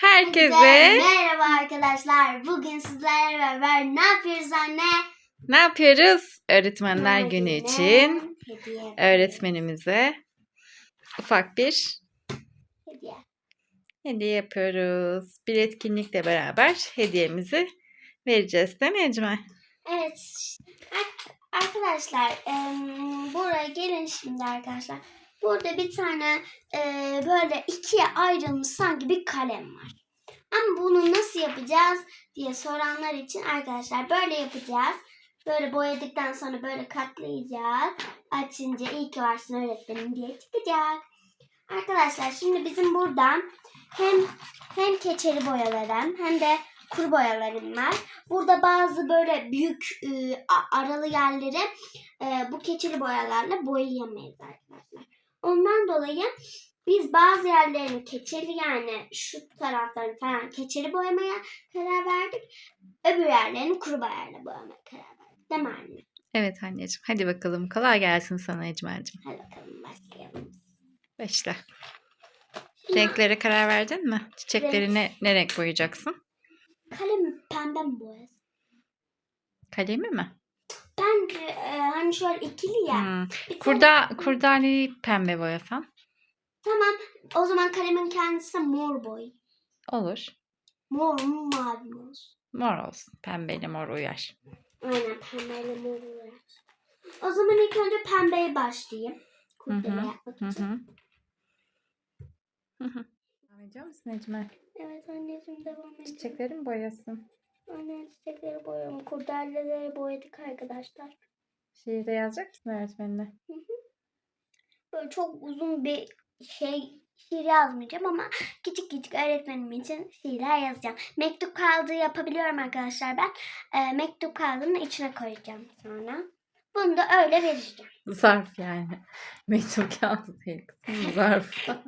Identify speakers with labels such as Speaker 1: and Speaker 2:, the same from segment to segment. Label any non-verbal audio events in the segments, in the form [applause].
Speaker 1: Herkese
Speaker 2: Merhaba arkadaşlar. Bugün sizlerle beraber ne yapıyoruz anne?
Speaker 1: ne yapıyoruz? Öğretmenler günü
Speaker 2: gününe
Speaker 1: için
Speaker 2: Hediye.
Speaker 1: öğretmenimize ufak bir
Speaker 2: Hediye.
Speaker 1: hediye yapıyoruz. Bir etkinlikle beraber hediyemizi vereceğiz değil mi Ecmel?
Speaker 2: Evet. ar- Arkadaşlar buraya gelin şimdi arkadaşlar. Burada bir tane e, böyle ikiye ayrılmış sanki bir kalem var. Ama bunu nasıl yapacağız diye soranlar için arkadaşlar böyle yapacağız. Böyle boyadıktan sonra böyle katlayacağız. Açınca iyi ki varsın öğretmenim diye çıkacak. Arkadaşlar şimdi bizim buradan hem hem keçeli boyalarım hem de kuru boyalarım var. Burada bazı böyle büyük e, aralı yerleri e, bu keçeli boyalarla boyayamayız arkadaşlar. Ondan dolayı biz bazı yerlerini keçeli yani şu taraflarını falan keçeli boyamaya karar verdik. Öbür yerlerini kuru boyayla boyamaya karar verdik. Değil mi anne?
Speaker 1: Evet anneciğim. Hadi bakalım. Kolay gelsin sana Ecmel'cim.
Speaker 2: Hadi bakalım başlayalım.
Speaker 1: Başla.
Speaker 2: Şimdi
Speaker 1: Renklere karar verdin mi? Çiçekleri ne, ne renk boyayacaksın?
Speaker 2: Kalem pembe mi boyasın?
Speaker 1: Kalemi mi?
Speaker 2: Hani şöyle ikili ya.
Speaker 1: Hmm.
Speaker 2: Bir tane-
Speaker 1: Kurda, kurdaleyi pembe boyasan
Speaker 2: Tamam. O zaman kalemin kendisi mor boy.
Speaker 1: olur.
Speaker 2: Mor mu mavi mi olsun?
Speaker 1: Mor olsun. Pembeyle mor uyar.
Speaker 2: Aynen pembeyle mor olur. O zaman ilk önce pembeye başlayayım. Kurdele
Speaker 1: Hı hı,
Speaker 2: yapmak
Speaker 1: Hı
Speaker 2: için.
Speaker 1: hı. Hı hı. Devam ediyor musun Ecmel?
Speaker 2: Evet anneciğim devam edelim.
Speaker 1: Çiçekleri mi boyasın?
Speaker 2: Anne çiçekleri boyuyorum. Kurdeleleri boyadık arkadaşlar.
Speaker 1: Şiirde yazacak mısın öğretmenine?
Speaker 2: Böyle çok uzun bir şey şiir yazmayacağım ama küçük küçük öğretmenim için şiirler yazacağım. Mektup kağıdı yapabiliyorum arkadaşlar ben. Ee, mektup kağıdının içine koyacağım sonra. Bunu da öyle vereceğim.
Speaker 1: Zarf yani. [laughs] Mektup kağıdı değil kızım. Zarf. [laughs]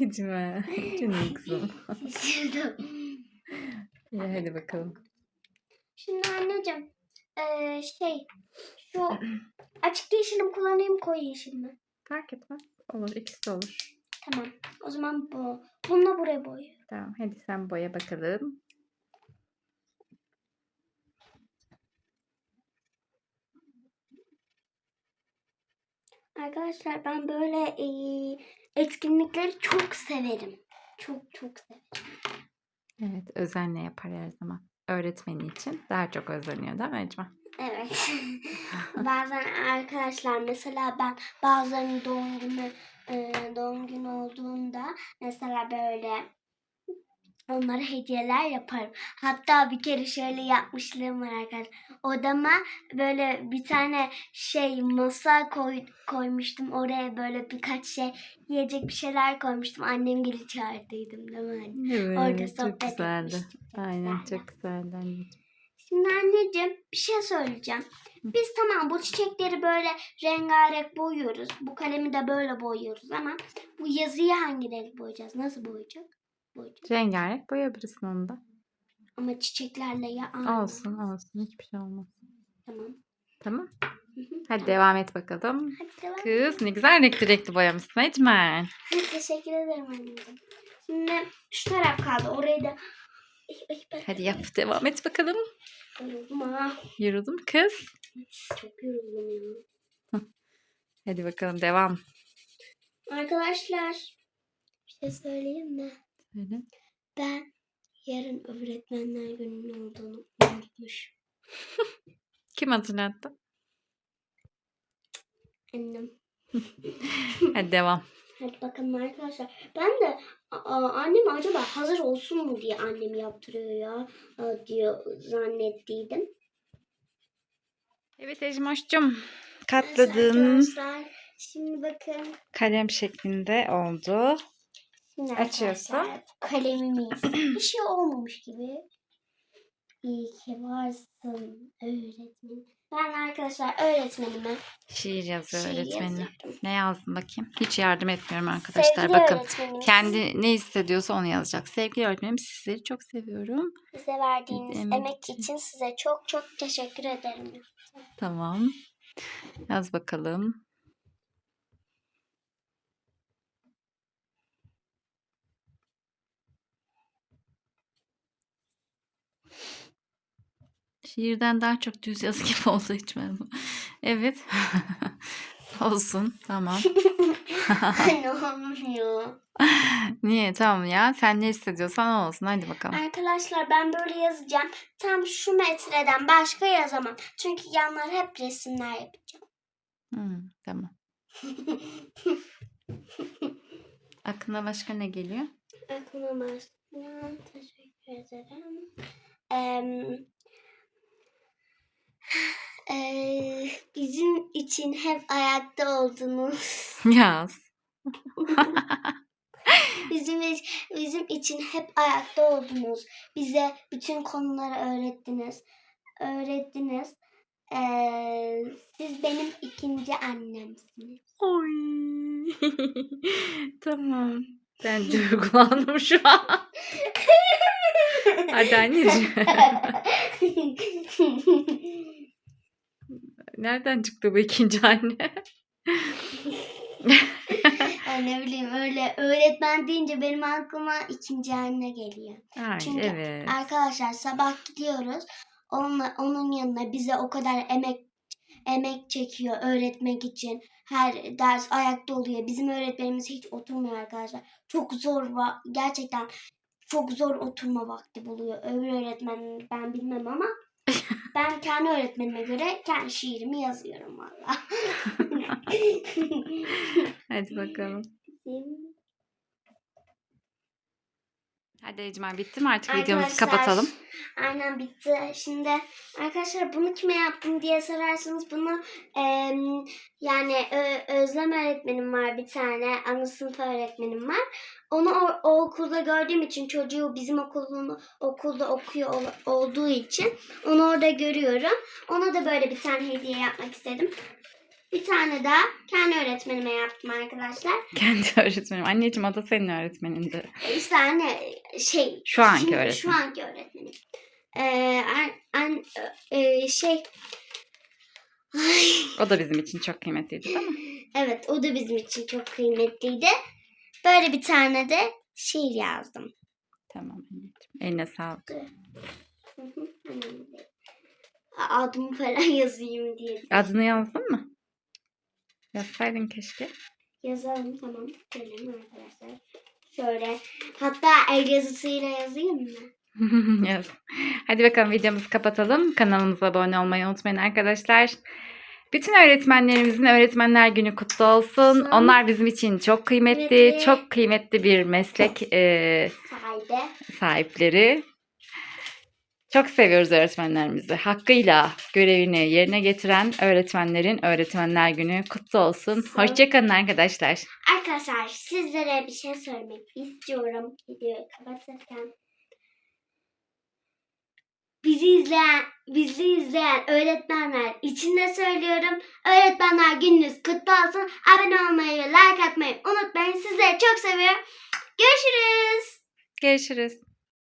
Speaker 1: Ecmel. Canım kızım. [laughs] İyi hadi bakalım.
Speaker 2: Şimdi anneciğim ee, şey şu açık yeşili mi kullanayım koyu yeşil mi?
Speaker 1: Fark etmez. Olur ikisi de olur.
Speaker 2: Tamam. O zaman bu. Bununla buraya boyuyorum.
Speaker 1: Tamam hadi sen boya bakalım.
Speaker 2: Arkadaşlar ben böyle ee, etkinlikleri çok severim. Çok çok severim.
Speaker 1: Evet özenle yapar her zaman. Öğretmeni için daha çok özeniyor değil mi Ecmel?
Speaker 2: Evet. [laughs] Bazen arkadaşlar mesela ben bazılarının doğum günü e, doğum günü olduğunda mesela böyle onlara hediyeler yaparım. Hatta bir kere şöyle yapmışlığım var arkadaşlar. Odama böyle bir tane şey masa koy, koymuştum. Oraya böyle birkaç şey yiyecek bir şeyler koymuştum. Annem gibi çağırdıydım değil mi anne?
Speaker 1: Evet
Speaker 2: Orada
Speaker 1: çok
Speaker 2: sohbet
Speaker 1: güzeldi.
Speaker 2: etmiştik. Çok
Speaker 1: Aynen
Speaker 2: güzeldi.
Speaker 1: çok güzeldi anneciğim.
Speaker 2: Şimdi anneciğim bir şey söyleyeceğim. Biz tamam bu çiçekleri böyle rengarenk boyuyoruz. Bu kalemi de böyle boyuyoruz ama bu yazıyı hangi renk boyayacağız? Nasıl boyayacak? Boyayacağız.
Speaker 1: Rengarenk boyayabilirsin onu da.
Speaker 2: Ama çiçeklerle ya aynı.
Speaker 1: Olsun olsun hiçbir şey olmaz.
Speaker 2: Tamam.
Speaker 1: Tamam. Hadi devam et bakalım.
Speaker 2: Hadi devam.
Speaker 1: Kız ne güzel renkli renkli boyamışsın Ecmel.
Speaker 2: Teşekkür ederim anneciğim. Şimdi şu taraf kaldı. Orayı da
Speaker 1: Hadi yap devam et bakalım.
Speaker 2: yoruldum ha.
Speaker 1: Yoruldum kız.
Speaker 2: Çok yoruldum ya.
Speaker 1: Hadi bakalım devam.
Speaker 2: Arkadaşlar bir şey söyleyeyim mi?
Speaker 1: Söyle.
Speaker 2: Ben yarın öğretmenler gününün olduğunu unutmuş. [laughs]
Speaker 1: Kim hatırlattı?
Speaker 2: Annem. [laughs]
Speaker 1: Hadi devam.
Speaker 2: Hadi bakalım arkadaşlar. Ben de aa, annem acaba hazır olsun mu diye annem yaptırıyor ya aa, diyor zannettiydim.
Speaker 1: Evet Ecmoş'cum. Katladığın
Speaker 2: Arkadaşlar şimdi bakın.
Speaker 1: kalem şeklinde oldu.
Speaker 2: Şimdi
Speaker 1: Açıyorsun.
Speaker 2: Kalemimiz. Bir şey olmamış gibi. İyi ki varsın öğretmenim. Ben arkadaşlar öğretmenime
Speaker 1: Şiir yazıyor
Speaker 2: şiir yazıyorum.
Speaker 1: Ne yazdım bakayım? Hiç yardım etmiyorum arkadaşlar.
Speaker 2: Sevgili
Speaker 1: Bakın.
Speaker 2: öğretmenim,
Speaker 1: Kendi ne hissediyorsa onu yazacak. Sevgili öğretmenim sizleri çok seviyorum.
Speaker 2: Bize verdiğiniz
Speaker 1: Emek
Speaker 2: emek için size çok çok teşekkür ederim.
Speaker 1: Tamam. Yaz bakalım. Şiirden daha çok düz yazı gibi [laughs] oldu hiç ben bu. Evet. [laughs] Olsun. Tamam. [laughs]
Speaker 2: Anne olmuyor.
Speaker 1: Niye? Tamam ya. Sen ne hissediyorsan o olsun. Hadi bakalım.
Speaker 2: Arkadaşlar ben böyle yazacağım. Tam şu metreden başka yazamam. Çünkü yanlar hep resimler yapacağım.
Speaker 1: Hmm, tamam. Aklına başka ne geliyor?
Speaker 2: Aklıma başlayan teşekkür ederim. Em, eee, bizim için hep ayakta oldunuz. [laughs]
Speaker 1: Yaz. [laughs]
Speaker 2: Bizim iç- bizim için hep ayakta oldunuz. Bize bütün konuları öğrettiniz. Öğrettiniz. Eee, siz benim ikinci annemsiniz.
Speaker 1: Oy. [laughs] tamam. Ben duygulandım şu an. Hadi anneciğim. Nereden çıktı bu ikinci [laughs] anne?
Speaker 2: Ay ne bileyim öyle öğretmen deyince benim aklıma ikinci anne geliyor.
Speaker 1: Ay,
Speaker 2: Çünkü
Speaker 1: evet.
Speaker 2: Arkadaşlar sabah gidiyoruz. Onunla, onun yanına bize o kadar emek emek çekiyor öğretmek için. Her ders ayakta oluyor. Bizim öğretmenimiz hiç oturmuyor arkadaşlar. Çok zor va- gerçekten çok zor oturma vakti buluyor. Öbür öğretmen ben bilmem ama [laughs] ben kendi öğretmenime göre kendi şiirimi yazıyorum valla. [laughs]
Speaker 1: Hadi bakalım. Hadi Ecmen bitti mi? Artık videomuzu
Speaker 2: Arkadaşlar,
Speaker 1: kapatalım.
Speaker 2: Aynen bitti. Şimdi arkadaşlar bunu kime yaptım diye sorarsanız bunu em, yani Ö- Özlem öğretmenim var bir tane. Ana sınıf öğretmenim var. Onu o, o okulda gördüğüm için çocuğu bizim okulunu okulda okuyor ol- olduğu için onu orada görüyorum. Ona da böyle bir tane hediye yapmak istedim. Bir tane daha kendi öğretmenime yaptım arkadaşlar.
Speaker 1: Kendi [laughs] öğretmenim. Anneciğim o da senin öğretmenindi.
Speaker 2: İşte anne şey
Speaker 1: Şu anki
Speaker 2: Şimdi
Speaker 1: öğretmen.
Speaker 2: Şu anki öğretmenim. Ee, an, an- e, şey Ay,
Speaker 1: O da bizim için çok kıymetliydi değil mi?
Speaker 2: evet o da bizim için çok kıymetliydi. Böyle bir tane de şiir yazdım.
Speaker 1: Tamam anneciğim. Eline sağlık.
Speaker 2: Adımı falan [laughs] yazayım diye.
Speaker 1: Adını yazdın mı? Yazsaydın keşke.
Speaker 2: Yazalım tamam. Gelin arkadaşlar. Şöyle. Hatta el yazısıyla yazayım mı? [laughs]
Speaker 1: Yaz. Hadi bakalım videomuzu kapatalım. Kanalımıza abone olmayı unutmayın arkadaşlar. Bütün öğretmenlerimizin Öğretmenler Günü kutlu olsun.
Speaker 2: Olsun.
Speaker 1: Onlar bizim için çok kıymetli,
Speaker 2: Kıymetli.
Speaker 1: çok kıymetli bir meslek e,
Speaker 2: Sahibi.
Speaker 1: sahipleri. Çok seviyoruz öğretmenlerimizi. Hakkıyla görevini yerine getiren öğretmenlerin Öğretmenler Günü kutlu olsun. Hoşçakalın arkadaşlar.
Speaker 2: Arkadaşlar sizlere bir şey söylemek istiyorum videoyu kapatırken. Bizi izleyen, bizi izleyen öğretmenler için de söylüyorum. Öğretmenler gününüz kutlu olsun. Abone olmayı like atmayı unutmayın. Sizleri çok seviyorum. Görüşürüz.
Speaker 1: Görüşürüz.